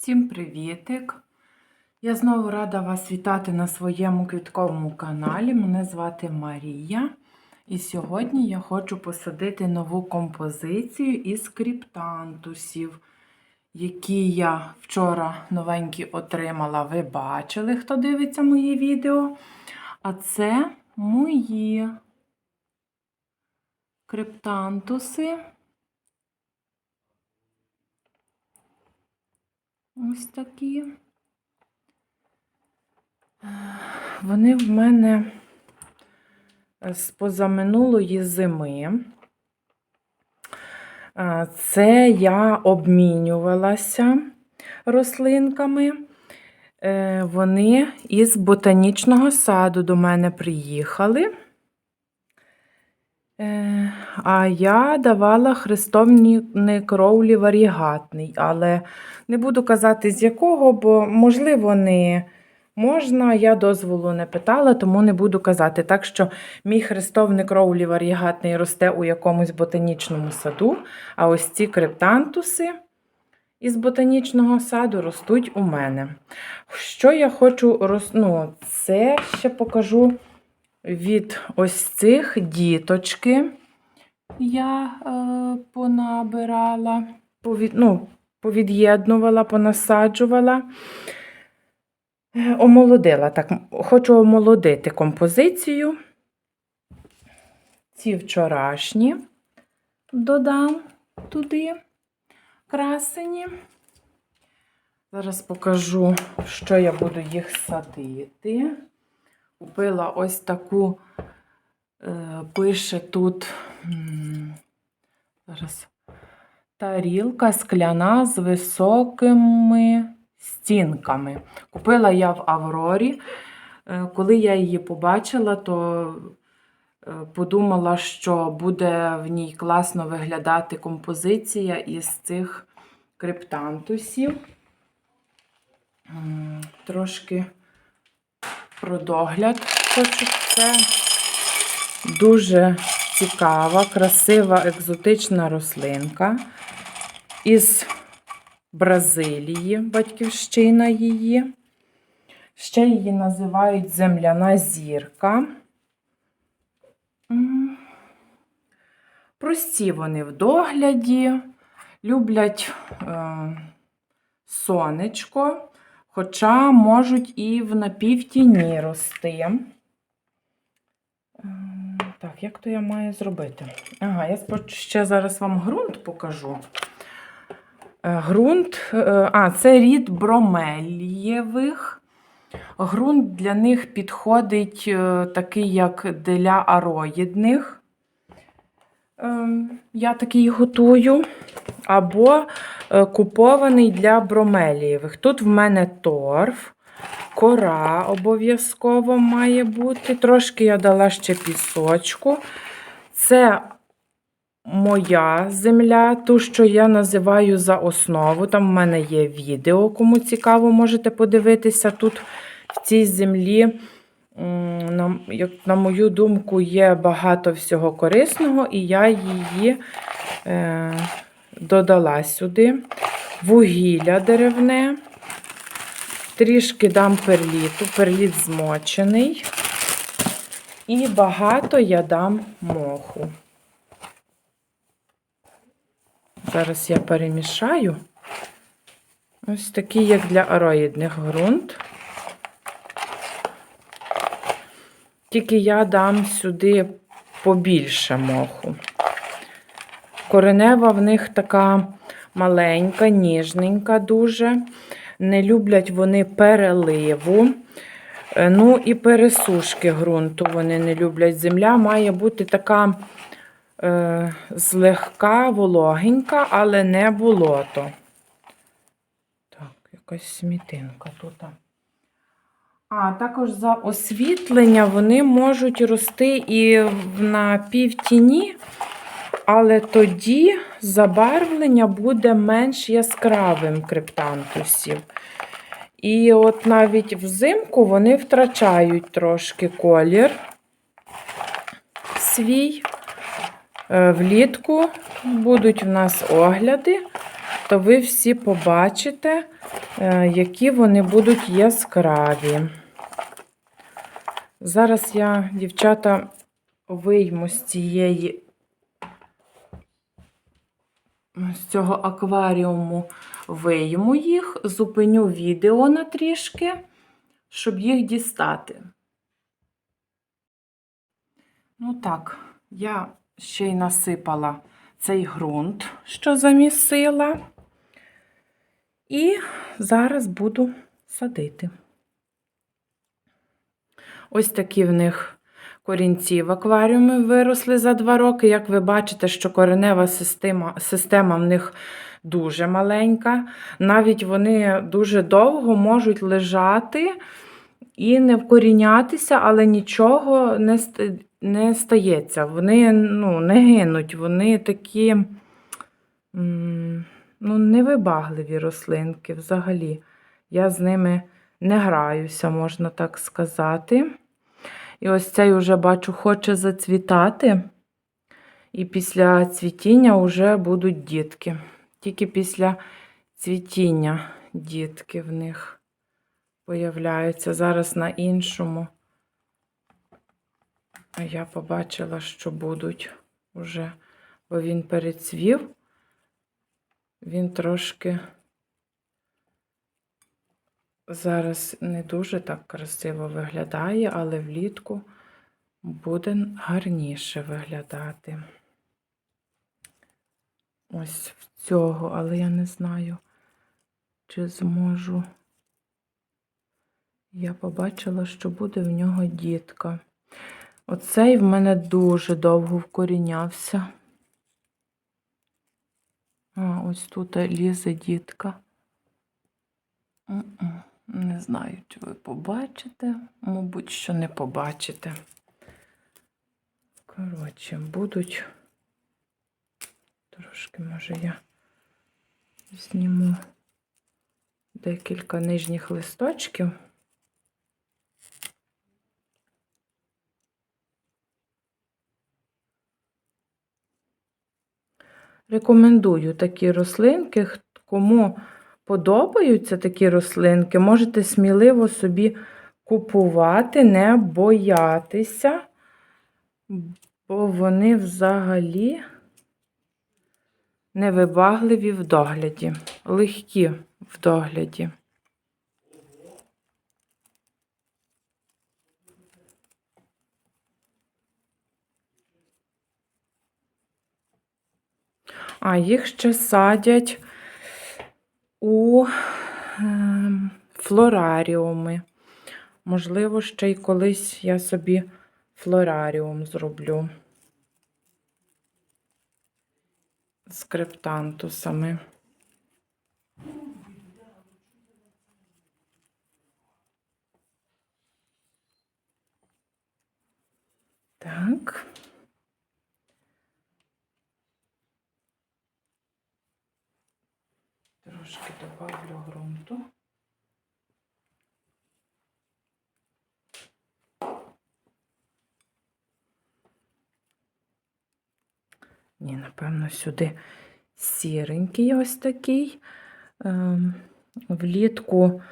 Всім привітик! Я знову рада вас вітати на своєму квітковому каналі. Мене звати Марія. І сьогодні я хочу посадити нову композицію із криптантусів, які я вчора новенькі отримала. Ви бачили, хто дивиться мої відео. А це мої криптантуси. Ось такі. Вони в мене з позаминулої зими. Це я обмінювалася рослинками. Е, Вони із ботанічного саду до мене приїхали. А я давала хрестовні кровлі варігатний, але не буду казати з якого, бо, можливо, не можна. Я дозволу не питала, тому не буду казати. Так що мій хрестовник роулі варігатний росте у якомусь ботанічному саду, а ось ці криптантуси із ботанічного саду ростуть у мене. Що я хочу роз... ну, це ще покажу від ось цих діточки. Я е, понабирала, повід, ну, повід'єднувала, понасаджувала, Е, омолодила. Так, хочу омолодити композицію. Ці вчорашні додам туди красені. Зараз покажу, що я буду їх садити. Купила ось таку, е, пише тут зараз тарілка скляна з високими стінками. Купила я в Аврорі. Е, Коли я її побачила, то е, подумала, що буде в ній класно виглядати композиція із цих криптантусів. Трошки про догляд хочу. Це дуже цікава, красива, екзотична рослинка із Бразилії, батьківщина її. Ще її називають земляна зірка. Прості вони в догляді, люблять е, сонечко, хоча можуть і в напівтіні рости. Так, як то я маю зробити? Ага, я ще зараз вам ґрунт покажу. Е, Ґрунт, е, а, це рід бромелієвих. Ґрунт для них підходить е, такий, як для ароїдних. Ем, Я такий готую. Або е, купований для бромелієвих. Тут в мене торф, кора обов'язково має бути. Трошки я дала ще пісочку. Це моя земля, ту, що я називаю за основу. Там в мене є відео, кому цікаво, можете подивитися. Тут в цій землі, на, мою думку, є багато всього корисного, і я її е, додала сюди. Вугілля деревне. Трішки дам перліту, перліт змочений. І багато я дам моху. Зараз я перемішаю. Ось такий, як для ароїдних ґрунт. Тільки я дам сюди побільше моху. Коренева в них така маленька, ніжненька дуже. Не люблять вони переливу. Е, Ну і пересушки ґрунту вони не люблять. Земля має бути така е, злегка вологенька, але не болото. Так, якась смітинка тут. А також за освітлення вони можуть рости і на півтіні, але тоді забарвлення буде менш яскравим криптантусів. І от навіть взимку вони втрачають трошки колір свій. Е, Влітку будуть в нас огляди. то ви всі побачите, е, які вони будуть яскраві. Зараз я, дівчата, вийму з цієї з цього акваріуму вийму їх, зупиню відео на трішки, щоб їх дістати. Ну так, я ще й насипала цей ґрунт, що замісила. І зараз буду садити. Ось такі в них корінці в акваріумі виросли за два роки. Як ви бачите, що коренева система, система в них дуже маленька. Навіть вони дуже довго можуть лежати і не вкорінятися, але нічого не, не стається. Вони ну, не гинуть, вони такі ну, невибагливі рослинки взагалі. Я з ними не граюся, можна так сказати. І ось цей вже бачу, хоче зацвітати. І після цвітіння вже будуть дітки. Тільки після цвітіння дітки в них появляються. Зараз на іншому. А я побачила, що будуть вже, бо він перецвів. Він трошки зараз не дуже так красиво виглядає, але влітку буде гарніше виглядати. Ось в цього, але я не знаю, чи зможу. Я побачила, що буде в нього дітка. Оцей в мене дуже довго вкорінявся. А, ось тут лізе дітка. М-м, Не знаю, чи ви побачите. Мабуть, що не побачите. Коротше, будуть. Трошки, може, я зніму декілька нижніх листочків. Рекомендую такі рослинки. Кому подобаються такі рослинки, можете сміливо собі купувати, не боятися, бо вони взагалі невибагливі в догляді, легкі в догляді. А їх ще садять у ем, флораріуми. Можливо, ще й колись я собі флораріум зроблю з криптантусами. Так. Трошки добавлю ґрунту. Ні, напевно, сюди сіренький ось такий. Ем, влітку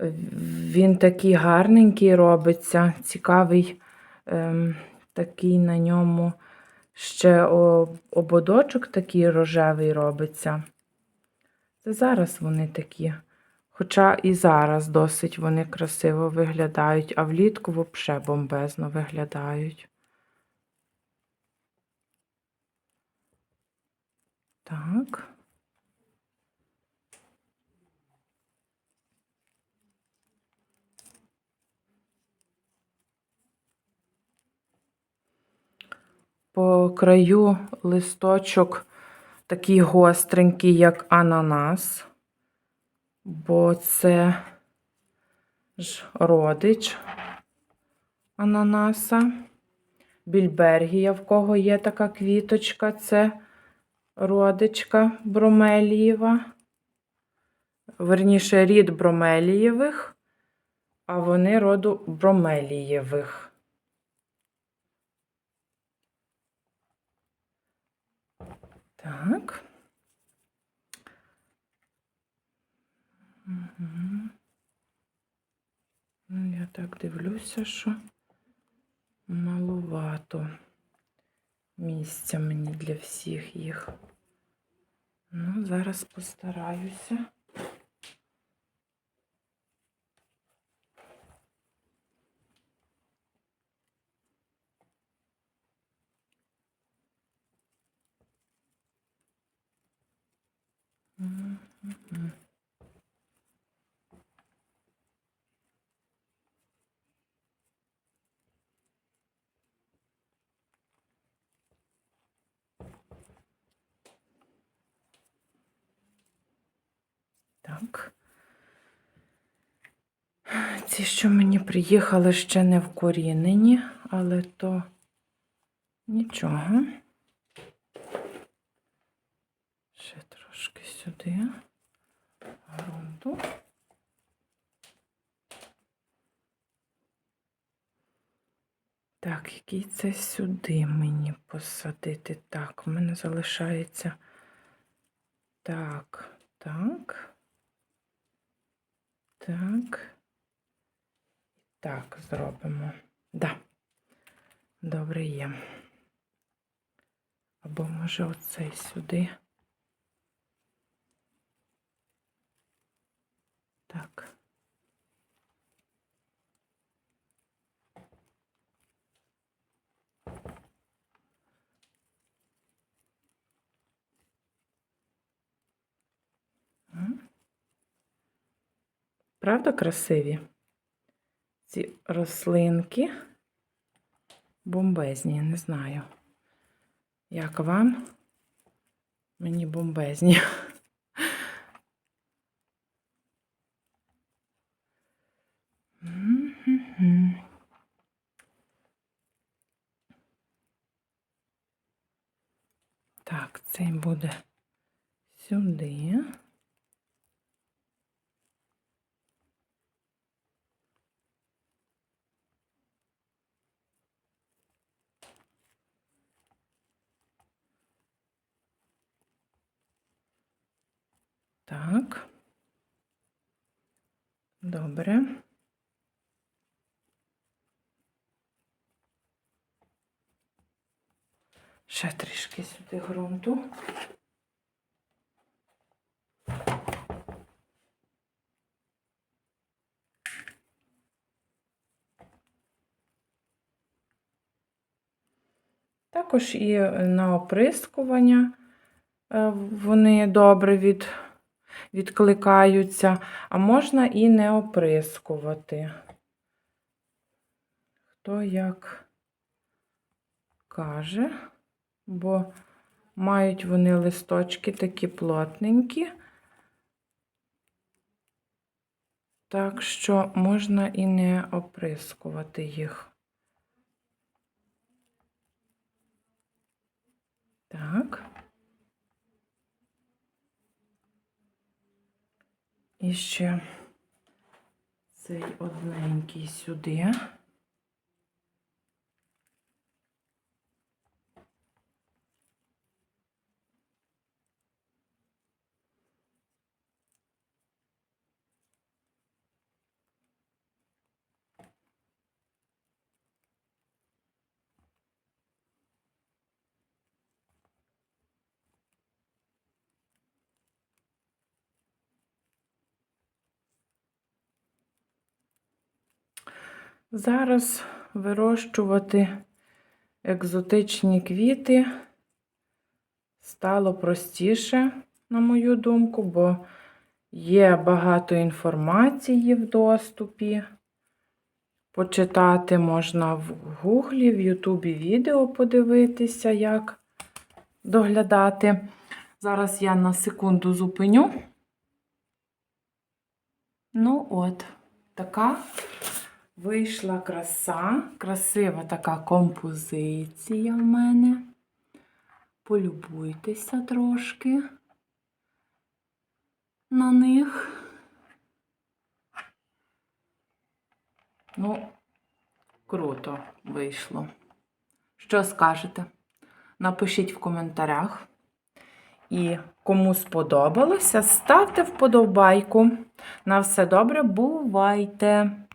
він такий гарненький робиться, цікавий ем, такий на ньому ще ободочок такий рожевий робиться. Це зараз вони такі. Хоча і зараз досить вони красиво виглядають, а влітку взагалі бомбезно виглядають. Так. По краю листочок такий гостренький, як ананас, бо це ж родич ананаса. Більбергія, в кого є така квіточка, це родичка бромелієва. Верніше, рід бромелієвих, а вони роду бромелієвих. Так. Угу. Я так дивлюся, що маловато місця мені для всіх їх. Ну, зараз постараюся. Так. Ці, що мені приїхали, ще не вкорінені, але то нічого. Ще трошки сюди. Грунту. Так, який це сюди мені посадити? Так, в мене залишається. Так, так. Так. Так, зробимо. Да. Добре є. Або може оцей сюди. Так. М. Правда красиві? Ці рослинки бомбезні, не знаю. Як вам? Мені бомбезні. Так, цей буде сюди. Так. Добре. Ще трішки сюди ґрунту. Також і на оприскування е, вони добре від, відкликаються, а можна і не оприскувати. Хто як каже, бо мають вони листочки такі плотненькі, так що можна і не оприскувати їх. Так. І ще цей одненький сюди. Зараз вирощувати екзотичні квіти стало простіше, на мою думку, бо є багато інформації в доступі. Почитати можна в Гуглі, в Ютубі відео подивитися, як доглядати. Зараз я на секунду зупиню. Ну, от, така вийшла краса, красива така композиція в мене. Полюбуйтеся трошки на них. Ну, круто вийшло. Що скажете? Напишіть в коментарях. І кому сподобалося, ставте вподобайку. На все добре, бувайте!